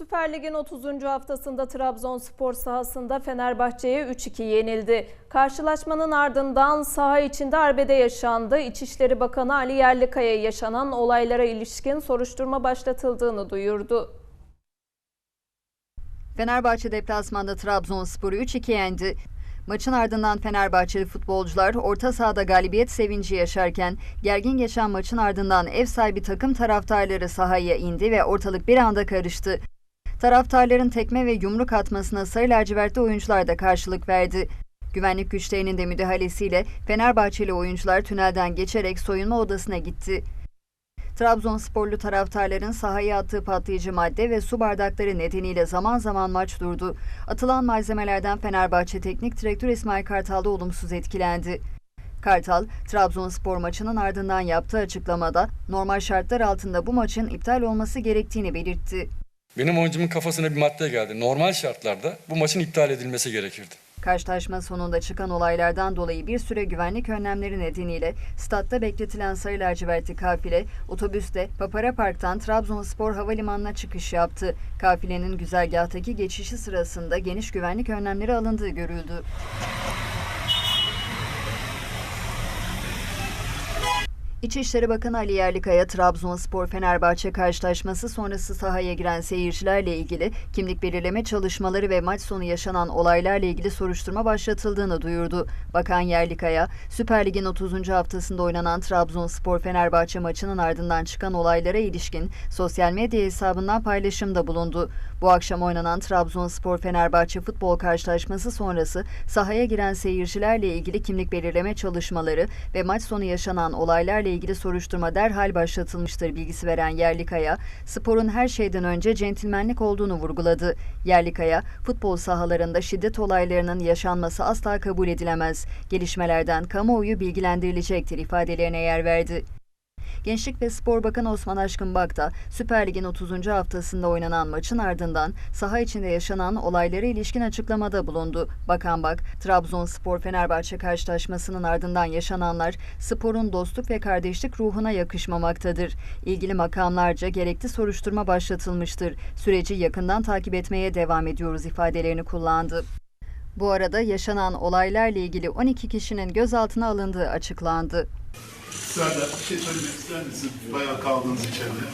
Süper Lig'in 30. haftasında Trabzonspor sahasında Fenerbahçe'ye 3-2 yenildi. Karşılaşmanın ardından saha içinde arbede yaşandı. İçişleri Bakanı Ali Yerlikaya yaşanan olaylara ilişkin soruşturma başlatıldığını duyurdu. Fenerbahçe deplasmanda Trabzonspor'u 3-2 yendi. Maçın ardından Fenerbahçeli futbolcular orta sahada galibiyet sevinci yaşarken gergin geçen maçın ardından ev sahibi takım taraftarları sahaya indi ve ortalık bir anda karıştı. Taraftarların tekme ve yumruk atmasına sarı lacivertli oyuncular da karşılık verdi. Güvenlik güçlerinin de müdahalesiyle Fenerbahçeli oyuncular tünelden geçerek soyunma odasına gitti. Trabzonsporlu taraftarların sahaya attığı patlayıcı madde ve su bardakları nedeniyle zaman zaman maç durdu. Atılan malzemelerden Fenerbahçe Teknik Direktör İsmail Kartal da olumsuz etkilendi. Kartal, Trabzonspor maçının ardından yaptığı açıklamada normal şartlar altında bu maçın iptal olması gerektiğini belirtti. Benim oyuncumun kafasına bir madde geldi. Normal şartlarda bu maçın iptal edilmesi gerekirdi. Karşılaşma sonunda çıkan olaylardan dolayı bir süre güvenlik önlemleri nedeniyle statta bekletilen sarı lacivertli kafile otobüste Papara Park'tan Trabzonspor Havalimanı'na çıkış yaptı. Kafilenin güzergahtaki geçişi sırasında geniş güvenlik önlemleri alındığı görüldü. İçişleri Bakanı Ali Yerlikaya, Trabzonspor Fenerbahçe karşılaşması sonrası sahaya giren seyircilerle ilgili kimlik belirleme çalışmaları ve maç sonu yaşanan olaylarla ilgili soruşturma başlatıldığını duyurdu. Bakan Yerlikaya, Süper Lig'in 30. haftasında oynanan Trabzonspor Fenerbahçe maçının ardından çıkan olaylara ilişkin sosyal medya hesabından paylaşımda bulundu. Bu akşam oynanan Trabzonspor Fenerbahçe futbol karşılaşması sonrası sahaya giren seyircilerle ilgili kimlik belirleme çalışmaları ve maç sonu yaşanan olaylarla ilgili soruşturma derhal başlatılmıştır bilgisi veren Yerlikaya, sporun her şeyden önce centilmenlik olduğunu vurguladı. Yerlikaya, futbol sahalarında şiddet olaylarının yaşanması asla kabul edilemez. Gelişmelerden kamuoyu bilgilendirilecektir ifadelerine yer verdi. Gençlik ve Spor Bakanı Osman Aşkın Bak da Süper Lig'in 30. haftasında oynanan maçın ardından saha içinde yaşanan olaylara ilişkin açıklamada bulundu. Bakan Bak, Trabzonspor Fenerbahçe karşılaşmasının ardından yaşananlar sporun dostluk ve kardeşlik ruhuna yakışmamaktadır. İlgili makamlarca gerekli soruşturma başlatılmıştır. Süreci yakından takip etmeye devam ediyoruz ifadelerini kullandı. Bu arada yaşanan olaylarla ilgili 12 kişinin gözaltına alındığı açıklandı. Serdar bir şey söylemek ister misin? Bayağı kaldınız içeride.